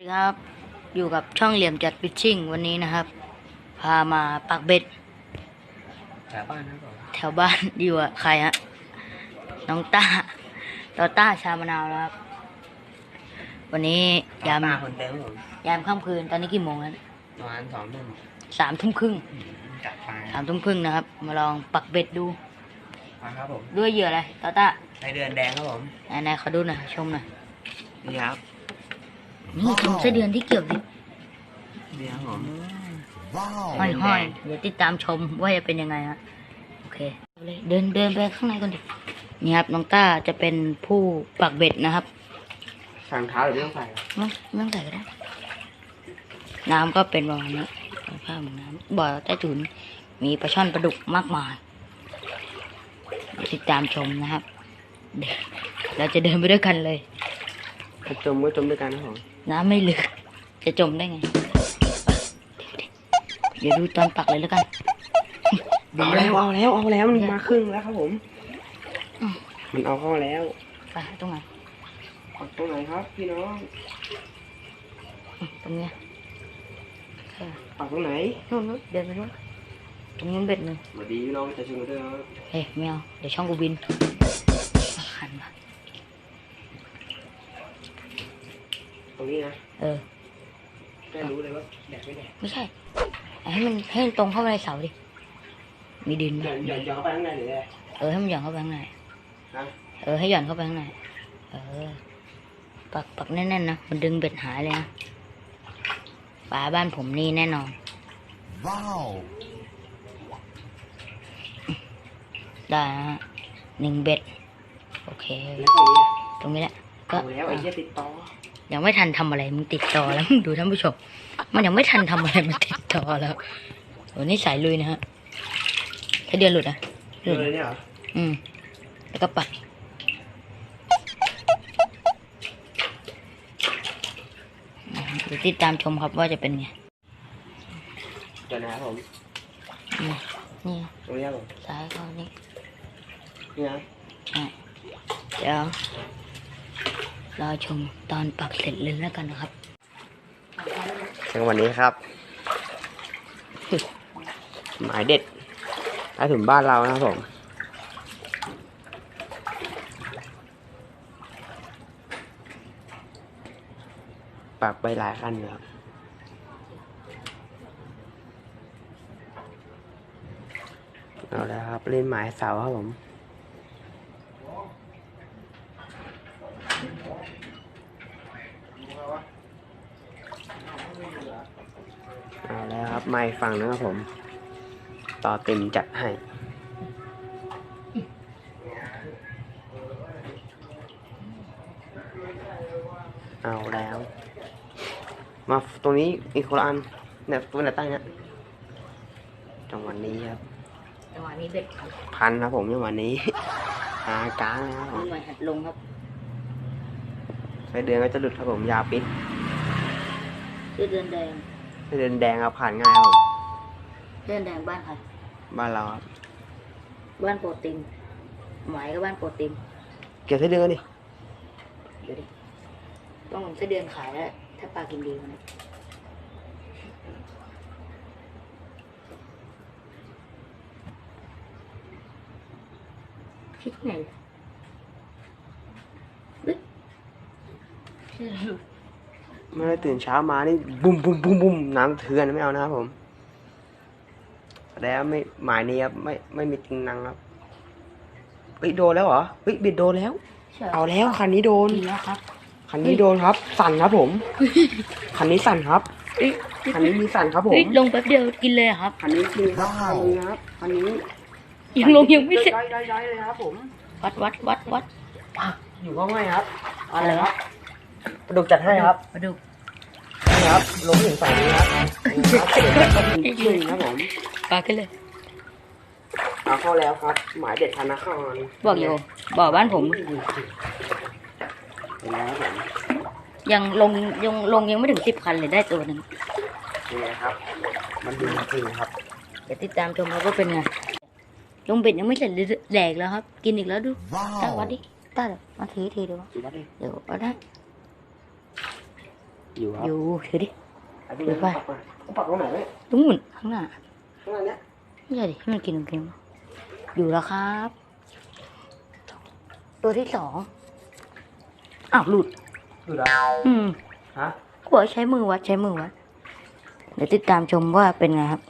สวัสดีครับอยู่กับช่องเหลี่ยมจัดฟิชชิ่งวันนี้นะครับ พามาปักเบ็ดแถวบ้านนะครับผมแถวบ้านอยู่กับใครฮะน้องต้าต่อต้าชามะนาวนะครับ วันนี้ยามตาคนเต็มครับผมยามค่ำคืนตอนนี้กี่โมงแล้วเนี่ยประมาณสองทุ่มสามทุ่มครึ่งจัดไปสามทุ่มครึ่งนะครับ มาลองปักเบ็ดดูมาครับผมด้วยเหยื่ออะไรต่อต้าในเดือนแดงครับผมไหนๆขอดูหน่อยชมหน่อยนี่ครับ นี่ชมไส้เดือนที่เกี่ยวสินี่ครับผมห้อยห้อยๆเดี๋ยวติดตามชมว่าจะเป็นยังไงฮะโอเคเอาเลยเดินเดินไปข้างในก่อนดินี่ครับน้องต้าจะเป็นผู้ปักเบ็ดนะครับ สั่งเท้าหรือไม่ต้องใส่ครับไม่ไม่ต้องใส่ก็ได้ น้ำก็เป็นประมาณนี้สภาพของน้ำบ่อใต้ถุน มีปลาช่อนปลาดุกมากมายติดตามชมนะครับเดี๋ยวเราจะเดินไปด้วยกันเลยถ้า จมก็จมด้วยกันนะครับผมน้ำไม่ลึก จะจมได้ไงเดี๋ยวดูตอนปักเลยแล้วกันเอาแล้วเอาแล้วเอาแล้วมันมาครึ่งแล้วครับผมอืมมันเอาเข้าแล้วไปตรงไหนปักตรงไหนครับ พี่น้องอืมตรงเนี้ยเออปักตรงไหนนู่นนู่นเดินไปนู่นตรงนี้มันเบ็ดหนึ่งสวัสดีพี่น้องจะชมกันด้วยครับเฮ้ยไม่เอาเดี๋ยวช่องกูบินหันมา ตรง นี้นะ เออได้รู้เลยว่าแดดไม่แดดไม่ใช่เอาให้มันให้มันตรงเข้าไปในเสาดิ มีดินหย่อนหย่อนหย่อนเข้าไปข้างในหรือไงเออให้มันหย่อนเข้าไปข้างในฮะเออให้หย่อนเข้าไปข้างในเออ ปักปักแน่นๆนะ มันดึงเบ็ดหายเลยนะปลาบ้านผมนี่แน่นอน Wow. ได้นะฮะหนึ่งเบ็ด โอเคแล้วตรงนี้ตรงนี้แหละก็เอาแล้วไอ้เหี้ยติดต่อ ยังไม่ทันทำอะไรมึงติดต่อแล้วมึงดูท่านผู้ชม มันยังไม่ทันทำอะไรมันติดต่อแล้ววันนี้สายลุยนะฮะถ้าเดือนหลุดอะหเจลุอดเลยเนี่ยเหรออืมแล้วก็ปัดอืมเดี๋ยวติดตามชมครับว่าจะเป็นไงเดี๋ยวนะครับผมอืมนี่ตรงนี้ครับผมซ้ายเข้านี่นี่นะอะเดี๋ยว รอชมตอนปักเสร็จเลยแล้วกันนะครับถึงวันนี้ครับ หมายเด็ดใต้ถุนบ้านเรานะครับผมปักไปหลายขั้นเลยครับเอาแล้วครับ เล่นหมายเสาครับผม เอาแล้วครับ ไม่ฟังนะครับผม ต่อเต็มจัดให้เอาแล้ว มาตรงนี้อีกคนละอันเนี่ยตัวไหนตั้งเนี่ยจังหวะนี้ครับจังหวะนี้เบ็ดครับพันครับผมจังหวะนี้หากลางนะครับผมหน่วยหัดลงครับไฟเดือนก็จะหลุดครับผมยาวปิดเสื้อเดือนแดงไฟ เดือนแดงครับผ่านง่ายครับผมเสื้อเดือนแดงบ้านใครบ้านเราครับบ้านโปรตีนหมายก็บ้านโปรตีนเก็บไฟเดือนดิเดี๋ยวดิต้องผมเสื้อเดือนขายแล้ว ถ้าปลากินดีมันยคิดไงเฮ้ยเสื้อหลุด ไม่ได้ตื่นเช้ามานี่บุ้มบุ้มบุ้มบุ้มน้ำเถือนไม่เอานะครับผมแล้วไม่หมายนี้ครับไม่ไม่มีจริงนังครับเฮ้ยโดนแล้วเหรอเฮ้ยบิดโดนแล้วใช่เอาแล้วคันนี้โดนดีแล้วครับคันนี้โดนครับ สั่นครับผมคันนี้สั่นครับเฮ้ยคันนี้มีสั่นครับผมเฮ้ยลงแป๊บเดียวกินเลยอะครับคันนี้จริงครับคันนี้ครับคันนี้ยังลงยังไม่เสร็จย้อยย้อยย้อยเลยครับผมวัดวัดวัดวัดอะอยู่ข้างในครับอะไรวะปลาดุกจัดให้ครับมาดู นี่ครับลงถึงฝั่งนี้ครับนี่ครับเดี๋ยวก็กินขึ้นครับผมปลาขึ้นเลยเอาเข้าแล้วครับ หมายเด็ดธนาคารบอกอยู่บอกบ้านผมเห็นไหมครับผมยังลงยังลงยังไม่ถึงสิบคันเลยได้ตัวหนึ่งนี่นะครับ มันดีจริงๆครับเดี๋ยวติดตามชมครับว่าเป็นไงลงเบ็ดยังไม่เสร็จเลยแดกแล้วครับ กินอีกแล้วดูตาวัด Wow. ดิตาเดี๋ยวมาถือทีเดียวดูว่าดิเดี๋ยวเอาได้ อยู่ครับ อยู่ถือดิเอาไปปักมาเอาปักตรงไหนเนี่ยตรงนู้นข้างหน้าตรงไหนเนี่ยไม่ใช่ดิให้มันกินมันกินอยู่แล้วครับ ตัวที่สองอ้าวหลุดอยู่แล้วอืมฮะก็บอกให้ใช้มือวัดใช้มือวัดเดี๋ยวติดตามชมว่าเป็นไงครับ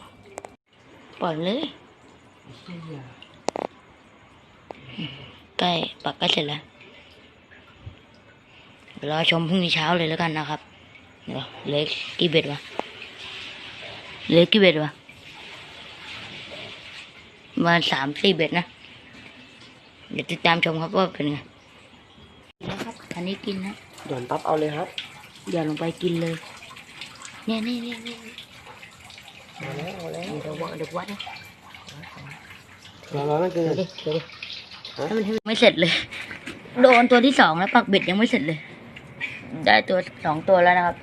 ปล่อยเลยใกล้ปักใกล้เสร็จแล้วเดี๋ยวรอชมพรุ่งนี้เช้าเลยแล้วกันนะครับ เดี๋ยวเหล็กกี่เบ็ดวะเหล็กกี่เบ็ดวะประมาณสามสี่เบ็ดนะ เดี๋ยวติดตามชมครับว่าเป็นไงแล้วครับอันนี้กินนะหย่อนปั๊บเอาเลยครับอย่าลงไปกินเลย เนี่ยนี่นี่นี่เอาแล้วเอาแล้วเดี๋ยววัดเดี๋ยววัดนะร้อนร้อนไม่เกิเดี๋ยนวดิเดี๋ยวดิฮะให้มันให้มันไม่เสร็จเลย โดนตัวที่สองแล้วปักเบ็ดยังไม่เสร็จเลย ได้ตัวสองตัวแล้วนะครับ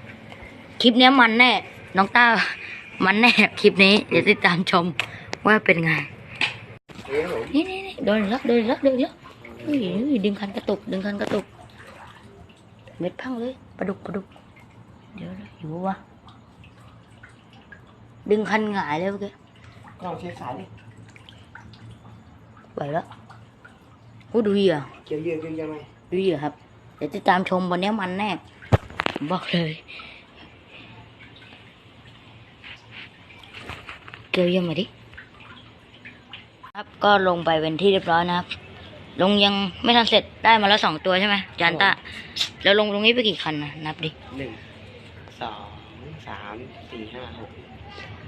คลิปเนี้ยมันแน่ น้องต้า มันแน่คลิปนี้ เดี๋ยวติดตามชมว่าเป็นไงเฮ้ยผมนี่นี่นี่โดนอีกแล้วโดนอีกแล้วโดนอีกแล้วเฮ้ยเฮ้ยดึงคันกระตุก ดึงคันกระตุก เม็ดพังเลยปลาดุกปลาดุก เดี๋ยวนะอยู่วะดึงคันหงายเลยเมื่อกี้ลองเช็คสายดิไหวแล้วโอ้ดูเหยื่อเกี่ยวเยอะเกี่ยวเยอะไหมดูเหยื่อครับ เดี๋ยวติดตามชมวันนี้มันแน่ผมบอกเลย เกลียวยังมาดิครับก็ลงไปเป็นที่เรียบร้อยนะครับ ลงยังไม่ทันเสร็จได้มาแล้วสองตัวใช่ไหมจานตาแล้วลงตรงนี้ไปกี่คันนะนับดิหนึ่งสองสามสี่ห้าหก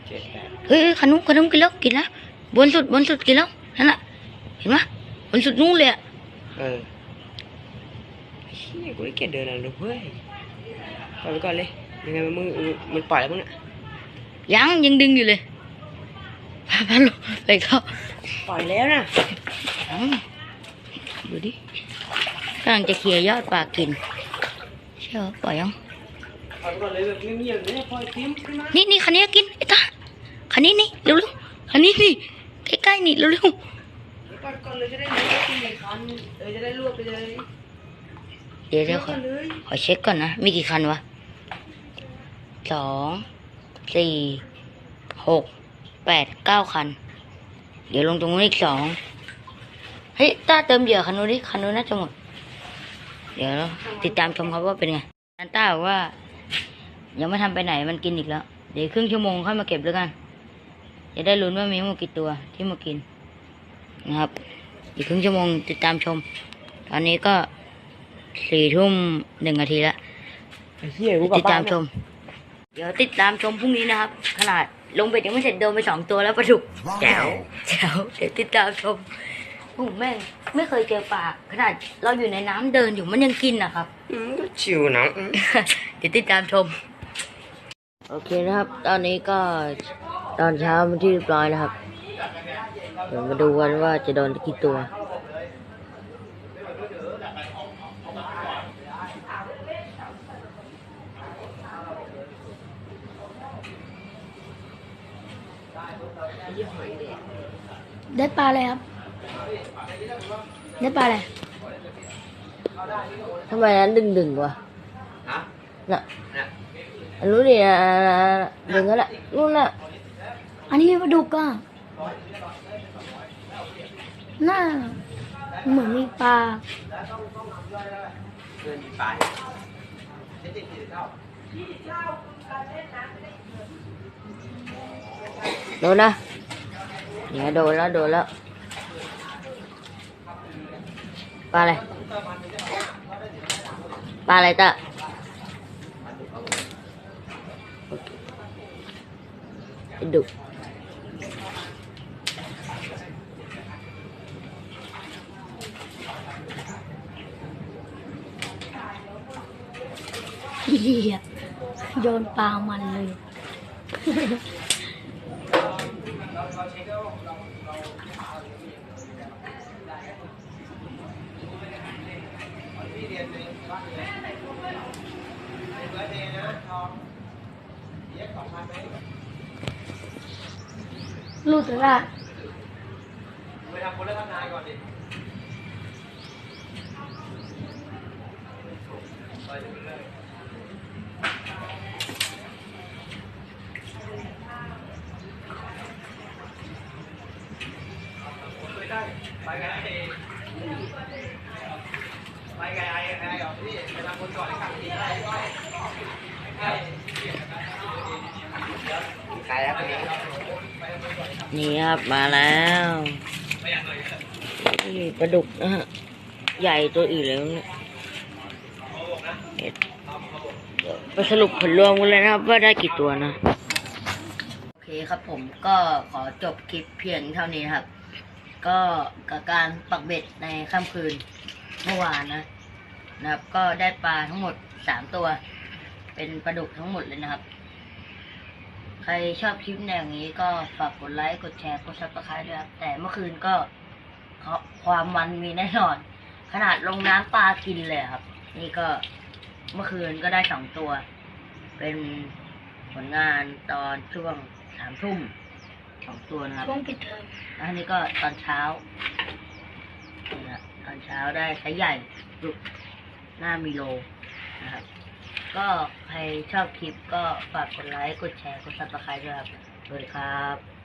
เจ็ดแปดเฮ้ยเฮ้ยขนุนขนุนกินแล้วกินแล้วบนสุดบนสุดกินแล้วนั่นน่ะเห็นไหมบนสุดนู้นเลยอะเออเชี่ยกูไม่เกลียดเดินอะลูกเฮ้ยปล่อยไปก่อนเลยยังไงมันมือมันปล่อยแล้วมึงอะยังยังดึงอยู่เลย พาพาลงไปเข้าปล่อยแล้วนะอืมดูดิกำลังจะเคลียร์ยอดปลากินเชื่อปล่อยยังปล่อยไปก่อนเลยแบบเงียบๆเลยปล่อยทิ้มขึ้นมานี่นี่คันนี้กินไอ้ตาคันนี้นี่เร็วเร็วๆคันนี้นี่ใกล้ๆนี่เร็วเร็วปล่อยไปก่อนเลยจะได้รู้ว่ากินกี่คันเออจะได้รวบไปเลยๆเดี๋ยวเดี๋ยวขอเลยขอเช็คก่อนนะ มีกี่คันวะสองสี่หก แปดเก้าคัน เดี๋ยวลงตรงนู้นอีกสองเฮ้ยต้าเติมเหยื่อคันนู้นดิคันนู้นน่าจะหมด เดี๋ยวติดตามชมครับว่าเป็นไงอันต้าบอกว่า ยังไม่ทำไปไหนมันกินอีกแล้ว เดี๋ยวครึ่งชั่วโมงค่อยมาเก็บแล้วกัน จะได้ลุ้นว่ามีทั้งหมดกี่ตัวที่มากินนะครับ อีกครึ่งชั่วโมงติดตามชม ตอนนี้ก็สี่ทุ่มหนึ่งนาทีแล้วไอ้เหี้ยกูกลับติดบ้าตานมชม เดี๋ยวติดตามชมพรุ่งนี้นะครับ ขนาด ลงไปยังไม่เสร็จโดนไปสองตัวแล้วปลาดุกแจ๋วแจ๋วเดี๋ยวติดตามชมโอ้โหแม่งไม่เคยเจอปลาขนาดเราอยู่ในน้ำเดินอยู่มันยังกินนะครับ อืมก็ชิวนะอืมเดี๋ยวติดตามชม โอเคนะครับ ตอนนี้ก็ตอนเช้าเป็นที่เรียบร้อยนะครับเดี๋ยวมาดูกันว่าจะโดนกี่ตัว ได้ปลาอะไรครับ ได้ปลาอะไรทำไมนั้นดึงดึงๆวะฮะน่ะน่ะอันรู้ดิอะดึงแล้วแหละนู่นน่ะ อันนี้ปลาดุกอะหน้าเหมือนมีปลาเพื่ อนมีปลาโดนนะเนี่ยโดนแล้วโดนแล้ว ปลาอะไรปลาเราเรตะโอเคไอ้ดุเรียโยนปลามันเลยหลุดแล้วล่ะไปทำคนเลิกทำนายก่อนดิ ขายแล้วคนนี้นี่ครับมาแล้วนี่ปลาดุกนะฮะใหญ่ตัวอื่นแล้วเนี่ยเห็ดไปสรุปผลรวมกันเลยนะครับว่าได้กี่ตัวนะโอเคครับผมก็ขอจบคลิปเพียงเท่านี้ครับ ก็กับการปักเบ็ดในค่ำคืนเมื่อวานนะนะครับ ก็ได้ปลาทั้งหมดสามตัว เป็นปลาดุกทั้งหมดเลยนะครับ ครชอบคลิปแนวนี้ก็ฝากกดไลค์ กดแชร์ กดซับสไครต์ด้วยครับ แต่เมื่อคืนก็ความมันมีแน่นอน ขนาดลงน้ำปลากินเลยครับ นี่ก็เมื่อคืนก็ได้สองตัว เป็นผลงานตอนช่วงสามทุ่มสองตัวนะครับช่วงปิดเทอมแล้วอันนี้ก็ตอนเช้านี่นะตอนเช้าได้ไซส์ใหญ่ดุกหน้ามีโลนะครับ ก็ใครชอบคลิปก็ฝากกดไลค์ กดแชร์ กดซับสไครต์ด้วยครับสวัสดีครับ